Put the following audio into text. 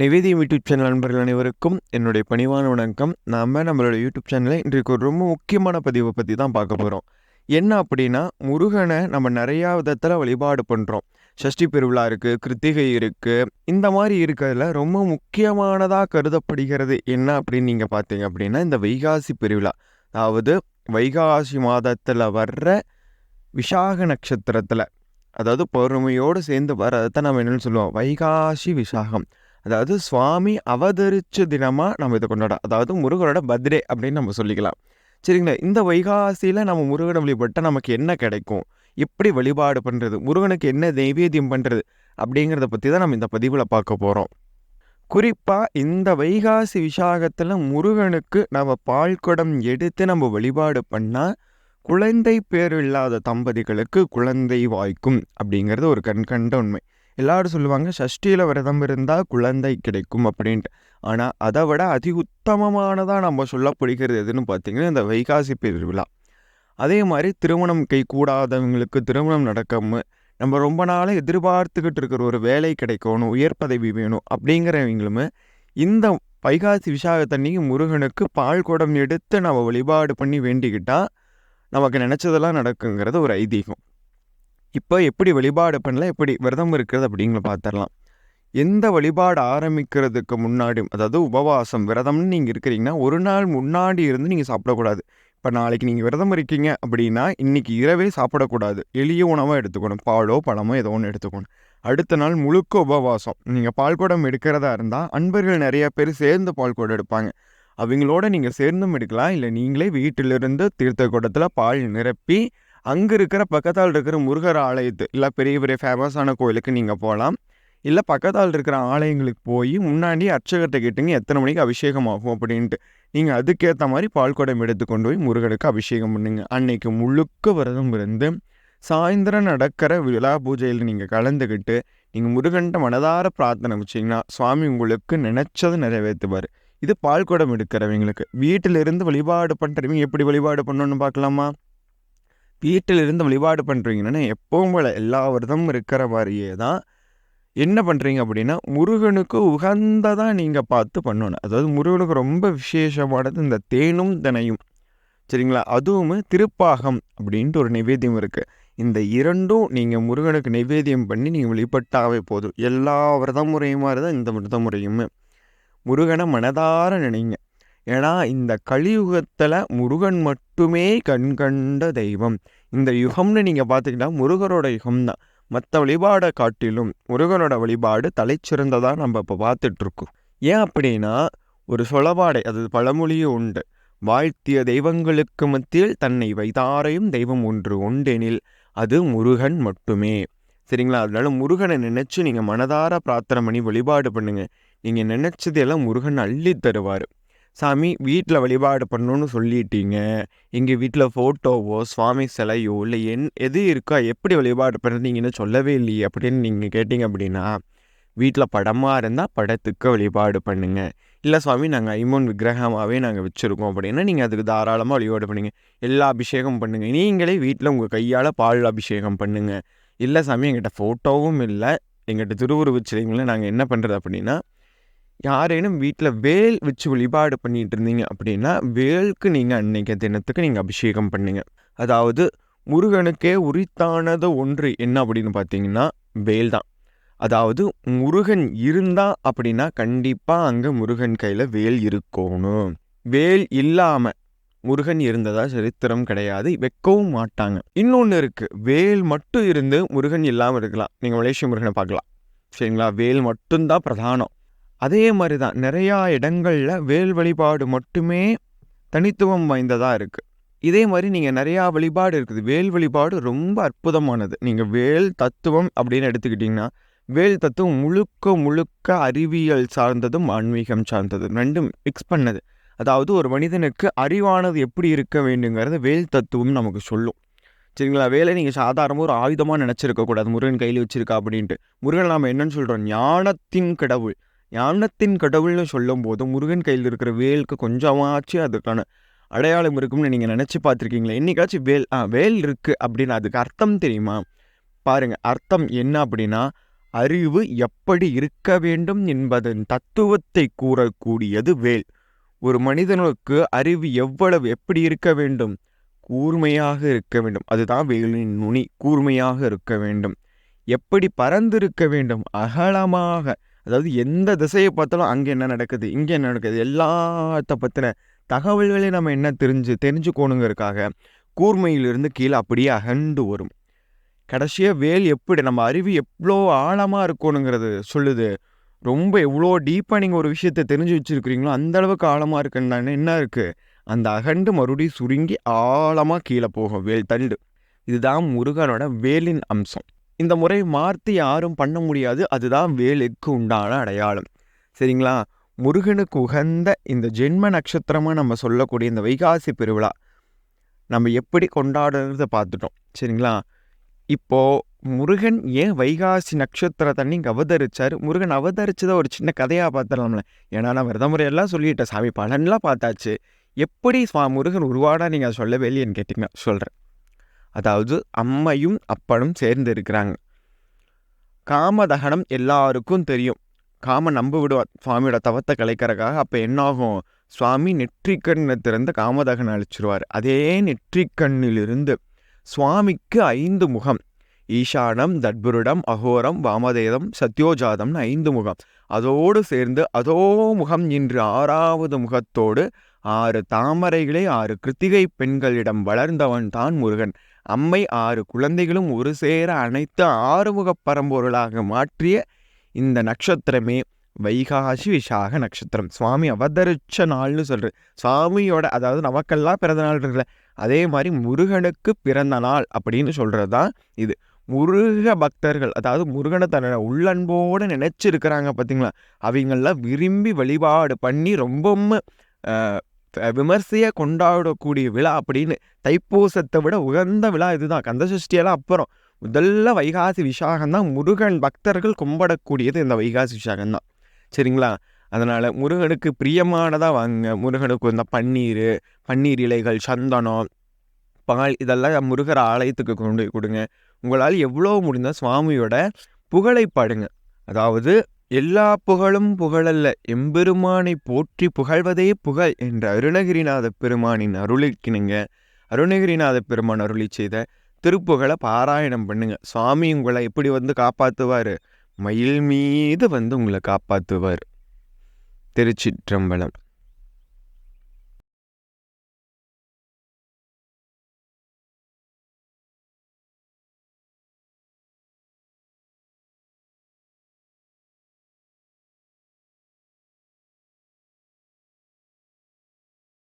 நிவேதியம் YouTube channel நண்பர்கள் அனைவருக்கும் என்னுடைய பணிவான வணக்கம். நாம் நம்மளோட யூடியூப் சேனலில் இன்றைக்கு ஒரு ரொம்ப முக்கியமான பதிவை பற்றி தான் பார்க்க போகிறோம் என்ன அப்படின்னா முருகனை நம்ம நிறையா விதத்தில் வழிபாடு பண்ணுறோம் சஷ்டி பெருவிழா இருக்குது கிருத்திகை இருக்குது இந்த மாதிரி இருக்கிறதுல ரொம்ப முக்கியமானதாக கருதப்படுகிறது என்ன அப்படின்னு நீங்கள் பார்த்தீங்க அப்படின்னா இந்த வைகாசி பெருவிழா. அதாவது வைகாசி மாதத்தில் வர்ற விஷாக நட்சத்திரத்தில் அதாவது பௌர்ணமியோடு சேர்ந்து வர்றதை நம்ம என்னென்னு சொல்லுவோம்? வைகாசி விசாகம். அதாவது சுவாமி அவதரிச்ச தினமாக நம்ம இதை கொண்டாடும் அதாவது முருகனோட பர்த்டே அப்படின்னு நம்ம சொல்லிக்கலாம். சரிங்களா? இந்த வைகாசியில் நம்ம முருகனை வழிபட்டால் நமக்கு என்ன கிடைக்கும்? எப்படி வழிபாடு பண்ணுறது முருகனுக்கு என்ன நைவேத்தியம் பண்ணுறது அப்படிங்கிறத பற்றி தான் நம்ம இந்த பதிவில் பார்க்க போகிறோம் குறிப்பாக இந்த வைகாசி விசாகத்தில் முருகனுக்கு நம்ம பால்குடம் எடுத்து நம்ம வழிபாடு பண்ணால் குழந்தை பேர் இல்லாத தம்பதிகளுக்கு குழந்தை வாய்க்கும் அப்படிங்கிறது ஒரு கண்கண்ட உண்மை. எல்லாரும் சொல்லுவாங்க ஷஷ்டியில் விரதம் இருந்தால் குழந்தை கிடைக்கும் அப்படின்ட்டு. ஆனால் அதை விட அதி உத்தமமானதாக நம்ம சொல்ல பிடிக்கிறது எதுன்னு பார்த்தீங்கன்னா இந்த வைகாசி பெருவிழா. அதே மாதிரி திருமணம் கை கூடாதவங்களுக்கு திருமணம் நடக்காம நம்ம ரொம்ப நாளாக எதிர்பார்த்துக்கிட்டு இருக்கிற ஒரு வேலை கிடைக்கணும் உயர் பதவி வேணும் அப்படிங்கிறவங்களுமே இந்த வைகாசி விசாகத்தன்னைக்கு முருகனுக்கு பால் குடம் எடுத்து நம்ம வழிபாடு பண்ணி வேண்டிக்கிட்டால் நமக்கு நினச்சதெல்லாம் நடக்குங்கிறது ஒரு ஐதீகம். இப்போ எப்படி வழிபாடு பண்ணல எப்படி விரதம் இருக்கிறது அப்படிங்கிற பார்த்துடலாம் எந்த வழிபாடு ஆரம்பிக்கிறதுக்கு முன்னாடி அதாவது உபவாசம் விரதம்னு நீங்கள் இருக்கிறீங்கன்னா ஒரு நாள் முன்னாடி இருந்து நீங்கள் சாப்பிடக்கூடாது. இப்போ நாளைக்கு நீங்கள் விரதம் இருக்கீங்க அப்படின்னா இன்றைக்கி இரவே சாப்பிடக்கூடாது. எளிய உணவாக எடுத்துக்கணும். பாலோ பழமோ ஏதோ ஒன்று எடுத்துக்கணும். அடுத்த நாள் முழுக்க உபவாசம். நீங்கள் பால்குடம் எடுக்கிறதா இருந்தால் அன்பர்கள் நிறைய பேர் சேர்ந்து பால்குடம் எடுப்பாங்க. அவங்களோட நீங்கள் சேர்ந்தும் எடுக்கலாம். இல்லை நீங்களே வீட்டிலிருந்து தீர்த்த குடத்தில் பால் நிரப்பி அங்கே இருக்கிற பக்கத்தால் இருக்கிற முருகர் ஆலயத்து இல்லை பெரிய பெரிய ஃபேமஸான கோயிலுக்கு நீங்கள் போகலாம் இல்லை பக்கத்தால் இருக்கிற ஆலயங்களுக்கு போய் முன்னாடி அர்ச்சகர்கிட்ட கேட்டுங்க எத்தனை மணிக்கு அபிஷேகம் ஆகும் அப்படின்ட்டு. நீங்கள் அதுக்கேற்ற மாதிரி பால் குடம் எடுத்து கொண்டு போய் முருகனுக்கு அபிஷேகம் பண்ணுங்க. அன்னைக்கு முழுக்க விரதம் இருந்து சாயந்தரம் நடக்கிற விழா பூஜையில் நீங்கள் கலந்துக்கிட்டு நீங்கள் முருகன்ட்ட மனதார பிரார்த்தனை வச்சிங்கன்னா சுவாமி உங்களுக்கு நினச்சதை நிறைவேற்றுவார். இது பால் குடம் எடுக்கிறவங்களுக்கு. வீட்டிலிருந்து வழிபாடு பண்ணுறவங்க எப்படி வழிபாடு பண்ணணும்னு பார்க்கலாமா? வீட்டிலிருந்து வழிபாடு பண்ணுறீங்கன்னா எப்பவும் போல எல்லா விரதமும் இருக்கிற மாதிரியே தான். என்ன பண்ணுறீங்க அப்படின்னா முருகனுக்கு உகந்ததாக நீங்கள் பார்த்து பண்ணணும். அதாவது முருகனுக்கு ரொம்ப விசேஷமானது இந்த தேனும் தினையும். சரிங்களா? அதுவும் திருப்பாகம் அப்படின்ட்டு ஒரு நைவேத்தியம் இருக்குது இந்த இரண்டும் நீங்கள் முருகனுக்கு நைவேத்தியம் பண்ணி நீங்கள் வழிபட்டாவே போதும். எல்லா விரத முறையும் மாதிரி தான் இந்த விரத முறையுமே முருகனை மனதார நினைங்க. ஏன்னா இந்த கலியுகத்தில் முருகன் மட்டுமே கண்கண்ட தெய்வம். இந்த யுகம்னு நீங்கள் பார்த்துக்கிட்டா முருகரோட யுகம் தான் மற்ற வழிபாடை காட்டிலும் முருகனோட வழிபாடு தலைச்சிறந்ததாக நம்ம இப்போ பார்த்துட்ருக்கோம் ஏன் அப்படின்னா ஒரு சொலபாடை அது பழமொழியும் உண்டு. வாழ்த்திய தெய்வங்களுக்கு மத்தியில் தன்னை வைத்தாரையும் தெய்வம் ஒன்று உண்டெனில் அது முருகன் மட்டுமே. சரிங்களா? அதனால முருகனை நினச்சி நீங்கள் மனதார பிரார்த்தனை பண்ணி வழிபாடு பண்ணுங்கள் நீங்கள் நினச்சதெல்லாம் முருகன் அள்ளி தருவார். சாமி வீட்டில் வழிபாடு பண்ணணும்னு சொல்லிட்டீங்க. எங்கள் வீட்டில் ஃபோட்டோவோ சுவாமி சிலையோ இல்லை என் எது இருக்கோ எப்படி வழிபாடு பண்ணுறீங்கன்னு சொல்லவே இல்லையே அப்படின்னு நீங்கள் கேட்டிங்க அப்படின்னா வீட்டில் படமாக இருந்தால் படத்துக்கு வழிபாடு பண்ணுங்கள் இல்லை சுவாமி நாங்கள் ஐமோன் விக்கிரகமாகவே நாங்கள் வச்சுருக்கோம் அப்படின்னா நீங்கள் அதுக்கு தாராளமாக வழிபாடு பண்ணுங்கள் எல்லா அபிஷேகம் பண்ணுங்கள் நீங்களே வீட்டில் உங்கள் கையால் பால் அபிஷேகம் பண்ணுங்கள் இல்லை சாமி எங்கிட்ட ஃபோட்டோவும் இல்லை. எங்கிட்ட திருவுருவச்சிலைங்களும் நாங்கள் என்ன பண்ணுறது அப்படின்னா யாரேனும் வீட்டில் வேல் வச்சு வழிபாடு பண்ணிட்டு இருந்தீங்க அப்படின்னா வேலுக்கு நீங்கள் அன்னைக்கு தினத்துக்கு நீங்கள் அபிஷேகம் பண்ணுங்க. அதாவது முருகனுக்கே உரித்தானது ஒன்று என்ன அப்படின்னு பார்த்தீங்கன்னா வேல் தான். அதாவது முருகன் இருந்தா அப்படின்னா கண்டிப்பாக அங்கே முருகன் கையில் வேல் இருக்கணும். வேல் இல்லாமல் முருகன் இருந்ததா சரித்திரம் கிடையாது வைக்கவும் மாட்டாங்க. இன்னொன்று இருக்குது வேல் மட்டும் இருந்து முருகன் இல்லாமல் இருக்கலாம். நீங்கள் மலேசிய முருகனை பார்க்கலாம். சரிங்களா? வேல் மட்டும்தான் பிரதானம். அதே மாதிரி தான் நிறையா இடங்களில் வேல் வழிபாடு மட்டுமே தனித்துவம் வாய்ந்ததாக இருக்குது இதே மாதிரி நீங்கள் நிறையா வழிபாடு இருக்குது. வேல் வழிபாடு ரொம்ப அற்புதமானது. நீங்கள் வேல் தத்துவம் அப்படின்னு எடுத்துக்கிட்டிங்கன்னா வேல் தத்துவம் முழுக்க முழுக்க அறிவியல் சார்ந்ததும் ஆன்மீகம் சார்ந்ததும் ரெண்டும் மிக்ஸ் பண்ணது. அதாவது ஒரு மனிதனுக்கு அறிவானது எப்படி இருக்க வேண்டுங்கிறத வேல் தத்துவம் நமக்கு சொல்லும். சரிங்களா? வேலை நீங்கள் சாதாரணமாக ஒரு ஆயுதமாக நினச்சிருக்கக்கூடாது முருகன் கையில் வச்சுருக்கா அப்படின்ட்டு. முருகன் நாம் என்னன்னு சொல்கிறோம் ஞானத்தின் கடவுள். ஞானத்தின் கடவுள்னு சொல்லும் போது முருகன் கையில் இருக்கிற வேலுக்கு கொஞ்சமாச்சு அதுக்கான அடையாளம் இருக்கும்னு நீங்கள் நினச்சி பார்த்துருக்கீங்களா. என்னைக்காச்சும் வேல் ஆ வேல் இருக்குது அப்படின்னு அதுக்கு அர்த்தம் தெரியுமா? பாருங்கள் அர்த்தம் என்ன அப்படின்னா அறிவு எப்படி இருக்க வேண்டும் என்பதன் தத்துவத்தை கூறக்கூடியது வேல். ஒரு மனிதனுக்கு அறிவு எவ்வளவு எப்படி இருக்க வேண்டும்? கூர்மையாக இருக்க வேண்டும். அதுதான் வேலின் நுனி கூர்மையாக இருக்க வேண்டும். எப்படி பறந்திருக்க வேண்டும்? அகலமாக. அதாவது எந்த திசையை பார்த்தாலும் அங்கே என்ன நடக்குது இங்கே என்ன நடக்குது எல்லாத்த பற்றின தகவல்களை நம்ம என்ன தெரிஞ்சு தெரிஞ்சுக்கோணுங்கிறதுக்காக கூர்மையிலிருந்து கீழே அப்படியே அகண்டு வரும். கடைசியாக வேல் எப்படி நம்ம அறிவு எவ்வளோ ஆழமாக இருக்கணுங்கிறது சொல்லுது. ரொம்ப எவ்வளோ டீப்பாக நீங்கள் ஒரு விஷயத்தை தெரிஞ்சு வச்சுருக்கிறீங்களோ அந்த அளவுக்கு ஆழமாக இருக்குன்னு என்ன இருக்குது அந்த அகண்டு மறுபடியும் சுருங்கி ஆழமாக கீழே போகும் வேல் தண்டு இதுதான் முருகனோட வேலின் அம்சம். இந்த முறை மாற்றி யாரும் பண்ண முடியாது. அதுதான் வேலுக்கு உண்டான அடையாளம். சரிங்களா? முருகனுக்கு உகந்த இந்த ஜென்ம நட்சத்திரமாக நம்ம சொல்லக்கூடிய இந்த வைகாசி பெருவிழா நம்ம எப்படி கொண்டாடுறத பார்த்துட்டோம். சரிங்களா? இப்போது முருகன் ஏன் வைகாசி நட்சத்திரத்தன்னி இங்கே அவதரித்தார் முருகன் அவதரிச்சதை ஒரு சின்ன கதையாக பார்த்துடலாம்ல. ஏன்னா நான் விரதமுறையெல்லாம் சொல்லிட்டேன். சாமி பலன்லாம் பார்த்தாச்சு. எப்படி சுவா முருகன் உருவாடா நீங்கள் சொல்லவே இல்லையன்னு கேட்டிங்கன்னா சொல்கிறேன் அதாவது அம்மையும் அப்பனும் சேர்ந்து இருக்கிறாங்க காமதகனம் எல்லாருக்கும் தெரியும். காம நம்ப விடுவார் சுவாமியோட தவத்தை கலைக்கிறக்காக அப்போ என்னாகும்? சுவாமி நெற்றிக்கண்ணை திறந்து காமதகன் அழிச்சிருவார். அதே நெற்றிக்கண்ணிலிருந்து சுவாமிக்கு ஐந்து முகம். ஈஷானம் தட்புருடம் அகோரம் வாமதேதம் சத்யோஜாதம்னு ஐந்து முகம். அதோடு சேர்ந்து அதோ முகம் இன்று ஆறாவது முகத்தோடு ஆறு தாமரைகளே ஆறு கிருத்திகை பெண்களிடம் வளர்ந்தவன் தான் முருகன். அம்மை ஆறு குழந்தைகளும் ஒரு சேர அனைத்து ஆறுமுக பரம்பொருளாக மாற்றிய இந்த நட்சத்திரமே வைகாசி விசாக நட்சத்திரம். சுவாமி அவதரிச்ச நாள்னு சொல்கிற சுவாமியோட அதாவது நமக்கெல்லாம் பிறந்த நாள் இருக்குல்ல அதே மாதிரி முருகனுக்கு பிறந்த நாள் அப்படின்னு சொல்கிறது தான் இது. முருக பக்தர்கள் அதாவது முருகனை தன்னோட உள்ளன்போடு நினச்சிருக்கிறாங்க பார்த்தீங்களா அவங்களாம் விரும்பி வழிபாடு பண்ணி ரொம்பவும் விமர்சையாக கொண்டாடக்கூடிய விழா அப்படின்னு தைப்பூசத்தை விட உகந்த விழா இதுதான். கந்தசஷ்டியெல்லாம் அப்புறம். முதல்ல வைகாசி விசாகம் தான் முருகன் பக்தர்கள் கும்பிடக்கூடியது இந்த வைகாசி விசாகம் தான் சரிங்களா? அதனால் முருகனுக்கு பிரியமானதாக வாங்க முருகனுக்கு இந்த பன்னீர் பன்னீர் இலைகள் சந்தனம் பால் இதெல்லாம் முருகர் ஆலயத்துக்கு கொண்டு போய் கொடுங்க. உங்களால் எவ்வளோ முடிந்தால் சுவாமியோட புகழை பாடுங்க. அதாவது எல்லா புகழும் புகழல்ல. எம்பெருமானை போற்றி புகழ்வதே புகழ் என்ற அருணகிரிநாத பெருமானின் அருளிக்கினுங்க அருணகிரிநாத பெருமான் அருளி செய்த திருப்புகழை பாராயணம் பண்ணுங்க. சுவாமி உங்களை எப்படி வந்து காப்பாற்றுவார் மயில் மீது வந்து உங்களை காப்பாற்றுவார் திருச்சிற்றம்பலம்.